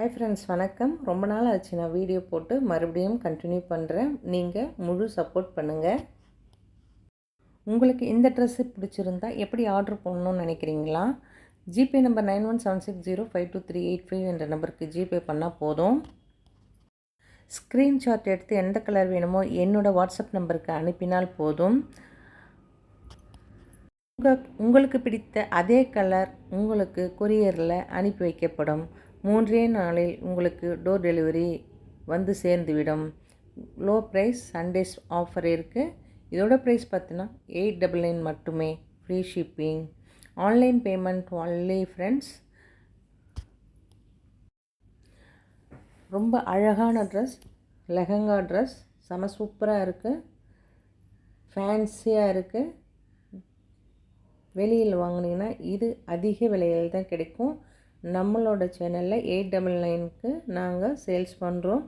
Hi friends வணக்கம். ரொம்ப நாள் ஆச்சு நான் வீடியோ போட்டு மறுபடியும் கண்டினியூ பண்ணுறேன் நீங்கள் முழு சப்போர்ட் பண்ணுங்கள் உங்களுக்கு இந்த ட்ரெஸ்ஸு பிடிச்சிருந்தா எப்படி ஆர்டர் பண்ணணும்னு நினைக்கிறீங்களா? GPay number nine one seven six zero five two three eight five என்ற நம்பருக்கு ஜிபே பண்ணால் போதும். ஸ்க்ரீன்ஷாட் எடுத்து எந்த கலர் வேணுமோ என்னோடய வாட்ஸ்அப் நம்பருக்கு அனுப்பினால் போதும். உங்கள் உங்களுக்கு பிடித்த அதே கலர் உங்களுக்கு கொரியரில் அனுப்பி வைக்கப்படும். மூன்றே நாளில் உங்களுக்கு டோர் டெலிவரி வந்து சேர்ந்துவிடும். லோ ப்ரைஸ் சண்டேஸ் ஆஃபர் இருக்குது இதோட ப்ரைஸ் பார்த்தீங்கன்னா எயிட் டபுள் நைன் மட்டுமே free shipping online payment only friends ரொம்ப அழகான ட்ரெஸ் லெஹங்கா ட்ரெஸ் செம சூப்பராக இருக்குது ஃபேன்சியாக இருக்குது வெளியில் வாங்கினீங்கன்னா இது அதிக விலையில் தான் கிடைக்கும். நம்மளோட சேனலில் எயிட் டபுள் நைனுக்கு நாங்கள் சேல்ஸ் பண்ணுறோம்